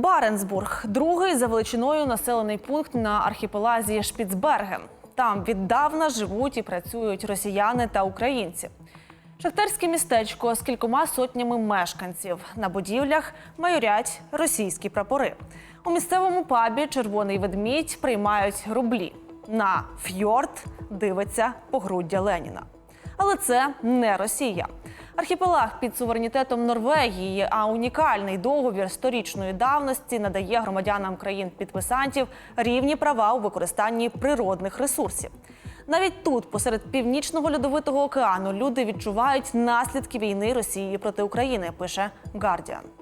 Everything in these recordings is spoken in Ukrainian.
Баренцбург другий за величиною населений пункт на архіпелазі Шпіцберген. Там віддавна живуть і працюють росіяни та українці. Шахтарське містечко з кількома сотнями мешканців. На будівлях майорять російські прапори. У місцевому пабі Червоний ведмідь приймають рублі. На фьорд дивиться погруддя Леніна. Але це не Росія. Архіпелаг під суверенітетом Норвегії, а унікальний договір сторічної давності надає громадянам країн-підписантів рівні права у використанні природних ресурсів. Навіть тут, посеред північного льодовитого океану, люди відчувають наслідки війни Росії проти України. Пише Guardian.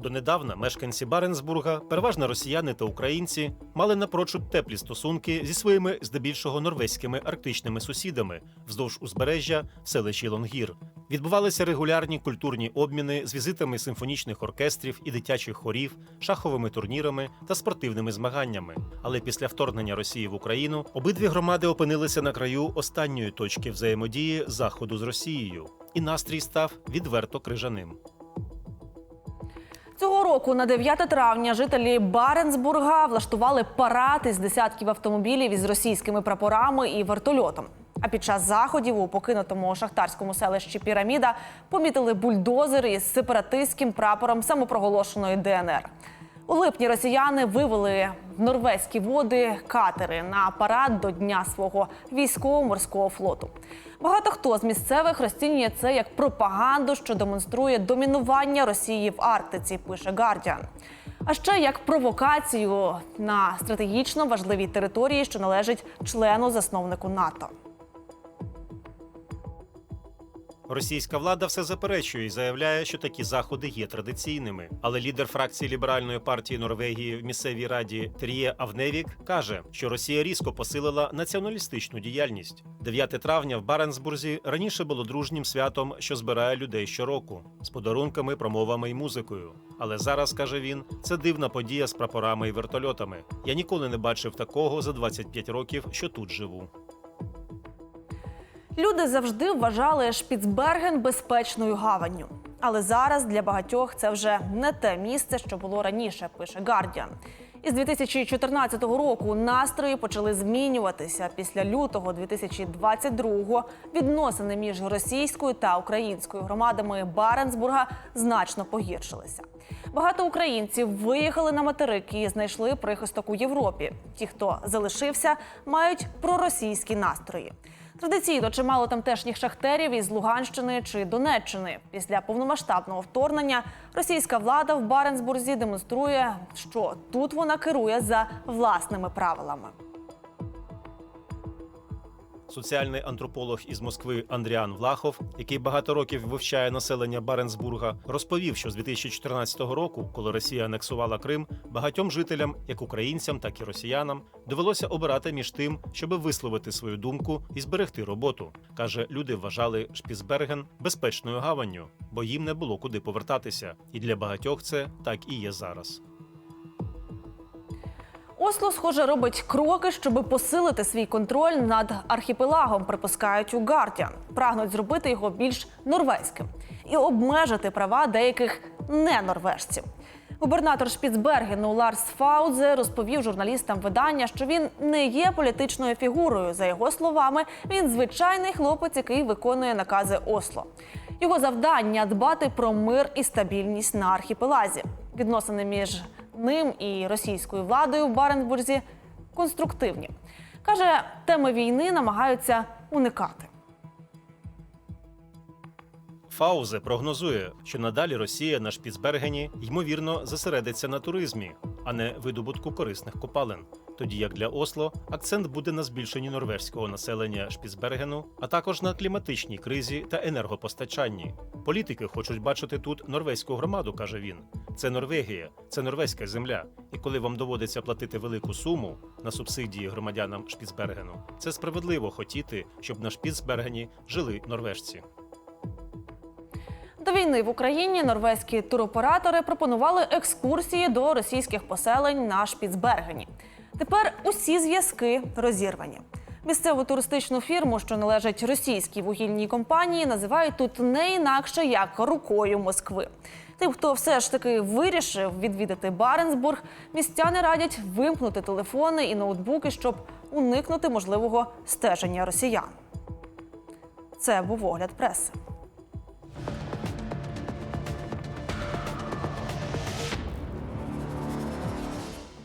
Донедавна мешканці Баренцбурга, переважно росіяни та українці, мали напрочуд теплі стосунки зі своїми здебільшого норвезькими арктичними сусідами вздовж узбережжя селищі Лонгір. Відбувалися регулярні культурні обміни з візитами симфонічних оркестрів і дитячих хорів, шаховими турнірами та спортивними змаганнями. Але після вторгнення Росії в Україну обидві громади опинилися на краю останньої точки взаємодії заходу з Росією, і настрій став відверто крижаним. Цього року на 9 травня жителі Баренцбурга влаштували парад із десятків автомобілів із російськими прапорами і вертольотом. А під час заходів у покинутому шахтарському селищі Піраміда помітили бульдозер із сепаратистським прапором самопроголошеної ДНР. У липні росіяни вивели в норвезькі води катери на парад до дня свого військово-морського флоту. Багато хто з місцевих розцінює це як пропаганду, що демонструє домінування Росії в Арктиці. Пише Гардіан. А ще як провокацію на стратегічно важливій території, що належить члену засновнику НАТО. Російська влада все заперечує і заявляє, що такі заходи є традиційними. Але лідер фракції ліберальної партії Норвегії в місцевій раді Тріє Авневік каже, що Росія різко посилила націоналістичну діяльність. 9 травня в Баренцбурзі раніше було дружнім святом, що збирає людей щороку з подарунками, промовами і музикою. Але зараз каже він, це дивна подія з прапорами і вертольотами. Я ніколи не бачив такого за 25 років, що тут живу. Люди завжди вважали Шпіцберген безпечною гаванню. Але зараз для багатьох це вже не те місце, що було раніше, пише Гардіан. Із 2014 року настрої почали змінюватися. Після лютого 2022 відносини між російською та українською громадами Баренцбурга значно погіршилися. Багато українців виїхали на материк і знайшли прихисток у Європі. Ті, хто залишився, мають проросійські настрої. Традиційно чимало тамтешніх шахтерів із Луганщини чи Донеччини. Після повномасштабного вторгнення російська влада в Баренцбурзі демонструє, що тут вона керує за власними правилами. Соціальний антрополог із Москви Андріан Влахов, який багато років вивчає населення Баренцбурга, розповів, що з 2014 року, коли Росія анексувала Крим, багатьом жителям, як українцям, так і росіянам, довелося обирати між тим, щоби висловити свою думку і зберегти роботу. каже, люди вважали Шпіцберген безпечною гаванню, бо їм не було куди повертатися. І для багатьох це так і є зараз. Осло, схоже, робить кроки, щоб посилити свій контроль над архіпелагом, припускають у Гардіан. Прагнуть зробити його більш норвезьким і обмежити права деяких ненорвежців. Губернатор Шпіцбергену Ларс Фаудзе розповів журналістам видання, що він не є політичною фігурою. За його словами, він звичайний хлопець, який виконує накази Осло. Його завдання дбати про мир і стабільність на архіпелазі. Відносини між ним і російською владою в Баренбурзі конструктивні. Каже, теми війни намагаються уникати. Фаузе прогнозує, що надалі Росія на Шпіцбергені ймовірно зосередиться на туризмі, а не видобутку корисних копалин. Тоді як для Осло акцент буде на збільшенні норвезького населення Шпіцбергену, а також на кліматичній кризі та енергопостачанні. Політики хочуть бачити тут норвезьку громаду, каже він. Це Норвегія, це норвезька земля. І коли вам доводиться платити велику суму на субсидії громадянам Шпіцбергену, це справедливо хотіти, щоб на Шпіцбергені жили норвежці. До війни в Україні норвезькі туроператори пропонували екскурсії до російських поселень на Шпіцбергені. Тепер усі зв'язки розірвані. Місцеву туристичну фірму, що належить російській вугільній компанії, називають тут не інакше як рукою Москви. Тим, хто все ж таки вирішив відвідати Баренцбург, містяни радять вимкнути телефони і ноутбуки, щоб уникнути можливого стеження росіян. Це був огляд преси.